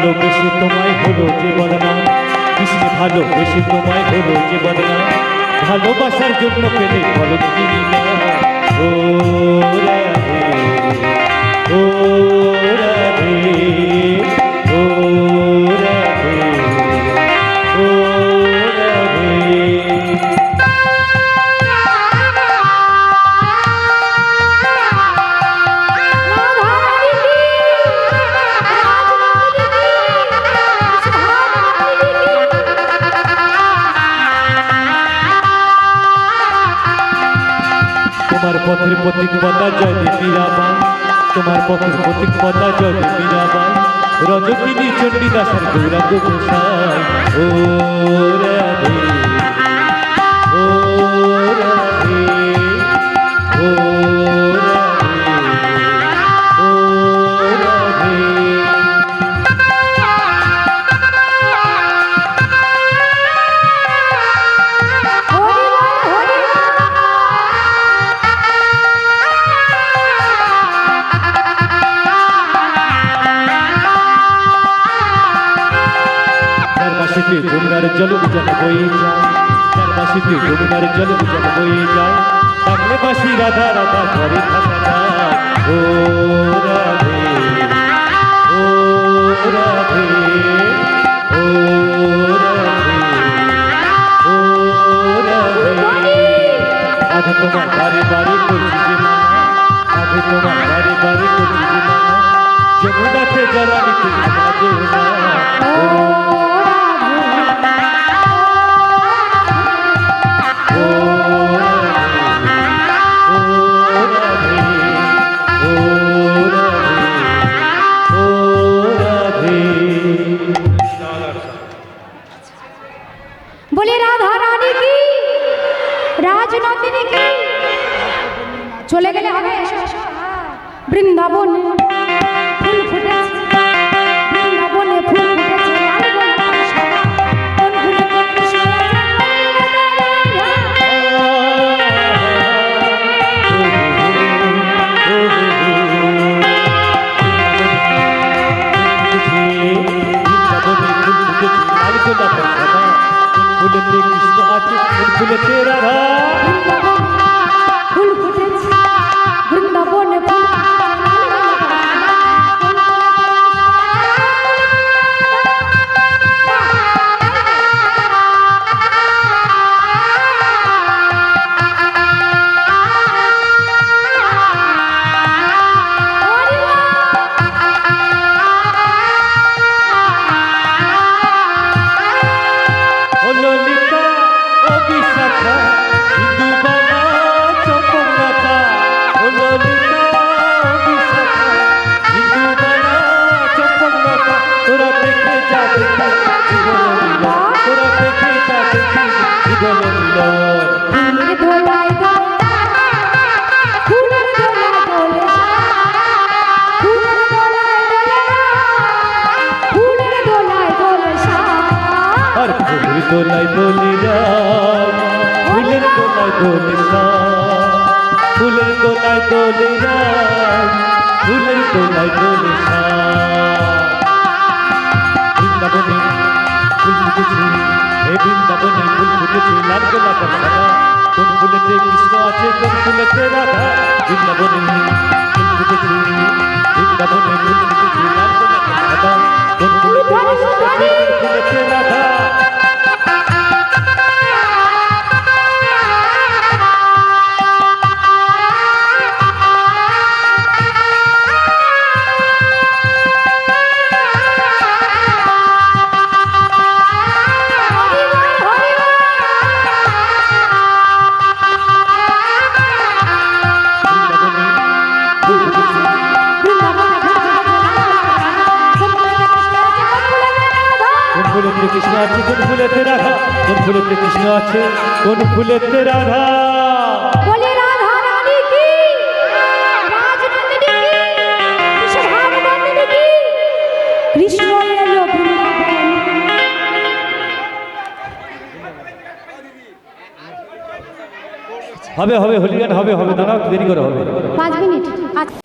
ভালোবেসে তোমায় হলো যে বদনা। কৃষ্ণ, ভালোবেসে তোমায় হলো যে বদনা। ভালোবাসার জন্য পেলে বলো কিনি তোমার পথের প্রতীক পতা জয় মীরাবাই তোমার পথের প্রতীক পতা জয় মীরাবাই রজকিনী চণ্ডীদাসের গৌরাঙ্গ গোসাই ও বাসিতে যমুনার জল উজান বয়ে যায়। যার বাসিতে যমুনার জল উজান বয়ে যায়। ডাকলে বাসি রাধা রাধা ঘরে ও রাধে ও রাধে ও রাধে ও রাধে। আজ তোমার বারে বারে করছি যে আজ তোমার বারে বারে করছি যে মানা যমুনাতে জলানিতে বাজে না বলে রাধা রানী কি? রাজনন্দিনী কি? চলে গেলে হবে। বৃন্দাবন। কৃষ্ণ আছে ফুলেতে রাধা ললিতা ও বিশাখা হিন্দু বানা চপমাতা ও ললিতা ও বিশাখা হিন্দু বানা চপমাতা তোরা দেখে যা দেখে জীবন তোরা দেখে যা দেখে জীবন ফুলের দোলাই দোলে রাম ফুলের দোলাই দোলে রাম ফুলের দোলাই দোলে রাম ফুলের দোলাই দোলে বৃন্দাবনে ফুল ফুটেছে, হে বৃন্দাবনে ফুল ফুটেছে, লাল গোলাপের সাদা কোন ফুলেতে কৃষ্ণ আছে, কোন ফুলেতে রাধা। বৃন্দাবনে ফুল ফুটেছে, বৃন্দাবনে ফুল ফুটেছে, লাল ফুলেতে কৃষ্ণ আছে কোন ফুলেতে রাধা? কোন ফুলেতে কৃষ্ণ আছে কোন ফুলেতে রাধা? কৃষ্ণ এলো হবে হবে হলিগান হবে হবে দাঁড়াও দেরি করে হবে। পাঁচ মিনিট। আচ্ছা।